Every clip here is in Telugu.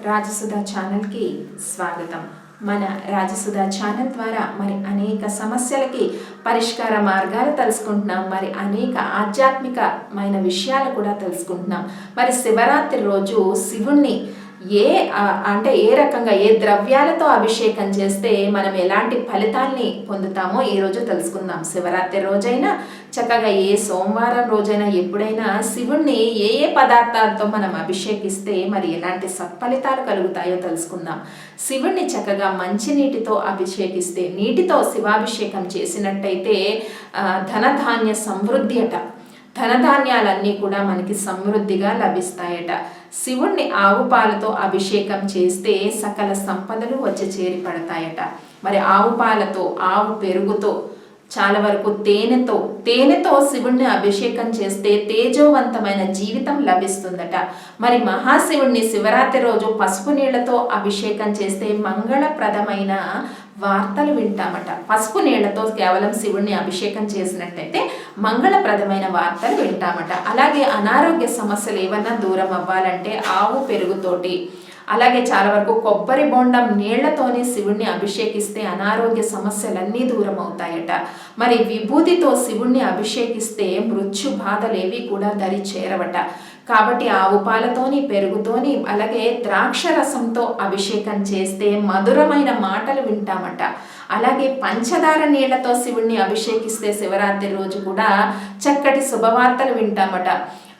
రాజసుధ ఛానల్కి స్వాగతం. మన రాజసుధ ఛానల్ ద్వారా మరి అనేక సమస్యలకి పరిష్కార మార్గాలు తెలుసుకుంటున్నాం. మరి అనేక ఆధ్యాత్మికమైన విషయాలు కూడా తెలుసుకుంటున్నాం. మరి శివరాత్రి రోజు శివుణ్ణి ఏ అంటే ఏ రకంగా ఏ ద్రవ్యాలతో అభిషేకం చేస్తే మనం ఎలాంటి ఫలితాల్ని పొందుతామో ఈరోజు తెలుసుకుందాం. శివరాత్రి రోజైనా చక్కగా ఏ సోమవారం రోజైనా ఎప్పుడైనా శివుణ్ణి ఏ ఏ పదార్థాలతో మనం అభిషేకిస్తే మరి ఎలాంటి సత్ఫలితాలు కలుగుతాయో తెలుసుకుందాం. శివుణ్ణి చక్కగా మంచినీటితో అభిషేకిస్తే నీటితో శివాభిషేకం చేసినట్టయితే ధనధాన్య సమృద్ధి అట. ధనధాన్యాలన్నీ కూడా మనకి సమృద్ధిగా లభిస్తాయట. శివుణ్ణి ఆవు పాలతో అభిషేకం చేస్తే సకల సంపదలు వచ్చి చేరి పడతాయట మరి ఆవు పాలతో ఆవు పెరుగుతో చాలా వరకు తేనెతో తేనెతో శివుణ్ణి అభిషేకం చేస్తే తేజోవంతమైన జీవితం లభిస్తుందట. మరి మహాశివుణ్ణి శివరాత్రి రోజు పసుపు నీళ్ళతో అభిషేకం చేస్తే మంగళప్రదమైన వార్తలు వింటామట. పసుపు నీళ్ళతో కేవలం శివుణ్ణి అభిషేకం చేసినట్టయితే మంగళప్రదమైన వార్తలు వింటామట. అలాగే అనారోగ్య సమస్యలు ఏమన్నా దూరం అవ్వాలంటే ఆవు పెరుగుతోటి అలాగే చాలా వరకు కొబ్బరి బొండం నీళ్ళతోనే శివుణ్ణి అభిషేకిస్తే అనారోగ్య సమస్యలన్నీ దూరం అవుతాయట మరి విభూతితో శివుణ్ణి అభిషేకిస్తే మృత్యు బాధలేవి కూడా దరి చేరవట. కాబట్టి ఆవు పాలతోని పెరుగుతోని అలాగే ద్రాక్ష రసంతో అభిషేకం చేస్తే మధురమైన మాటలు వింటామట. అలాగే పంచదార నీళ్ళతో శివుణ్ణి అభిషేకిస్తే శివరాత్రి రోజు కూడా చక్కటి శుభవార్తలు వింటామట.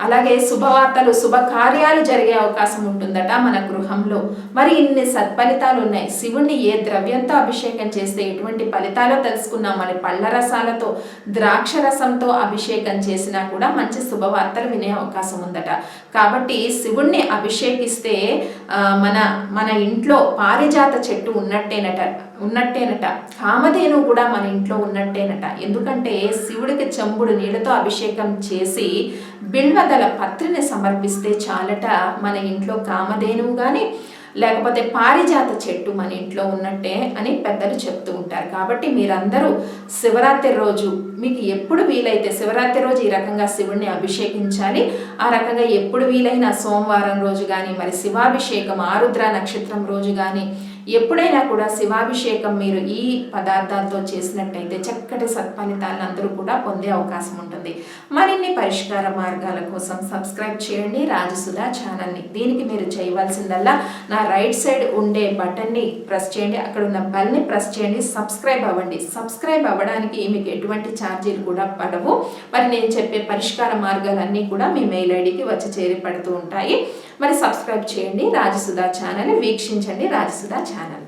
అలాగే శుభవార్తలు శుభకార్యాలు జరిగే అవకాశం ఉంటుందట మన గృహంలో. మరి ఇన్ని సత్ఫలితాలు ఉన్నాయి శివుణ్ణి ఏ ద్రవ్యంతో అభిషేకం చేస్తే ఎటువంటి ఫలితాలో తెలుసుకున్నాం మరి పళ్ళ రసాలతో ద్రాక్ష రసంతో అభిషేకం చేసినా కూడా మంచి శుభవార్తలు వినే అవకాశం ఉందట. కాబట్టి శివుణ్ణి అభిషేకిస్తే మన మన ఇంట్లో పారిజాత చెట్టు ఉన్నట్టేనట. ఉన్నట్టేనట. కామధేను కూడా మన ఇంట్లో ఉన్నట్టేనట. ఎందుకంటే శివుడికి చెంబుడు నీళ్ళతో అభిషేకం చేసి బిల్వదల పత్రిని సమర్పిస్తే చాలట మన ఇంట్లో కామధేనువు కానీ లేకపోతే పారిజాత చెట్టు మన ఇంట్లో ఉన్నట్టే అని పెద్దలు చెప్తూ ఉంటారు. కాబట్టి మీరందరూ శివరాత్రి రోజు మీకు ఎప్పుడు వీలైతే శివరాత్రి రోజు ఈ రకంగా శివుణ్ణి అభిషేకించాలి ఆ రకంగా ఎప్పుడు వీలైనా సోమవారం రోజు కానీ మరి శివాభిషేకం ఆరుద్ర నక్షత్రం రోజు కానీ ఎప్పుడైనా కూడా శివాభిషేకం మీరు ఈ పదార్థాలతో చేసినట్టయితే చక్కటి సత్ఫలితాలను అందరూ కూడా పొందే అవకాశం ఉంటుంది. మరిన్ని పరిష్కార మార్గాల కోసం సబ్స్క్రైబ్ చేయండి. రాజసుధా ఛానల్ని. దీనికి మీరు చేయవలసిందల్లా నా రైట్ సైడ్ ఉండే బటన్ని ప్రెస్ చేయండి. అక్కడ ఉన్న బెల్ని ప్రెస్ చేయండి. సబ్స్క్రైబ్ అవ్వండి. సబ్స్క్రైబ్ అవ్వడానికి మీకు ఎటువంటి ఛార్జీలు కూడా పడవు. మరి నేను చెప్పే పరిష్కార మార్గాలన్నీ కూడా మీ మెయిల్ ఐడికి వచ్చి చేరి పడుతూ ఉంటాయి. మరి సబ్స్క్రైబ్ చేయండి రాజసుధా ఛానల్ వీక్షించండి రాజసుధా ఛానల్.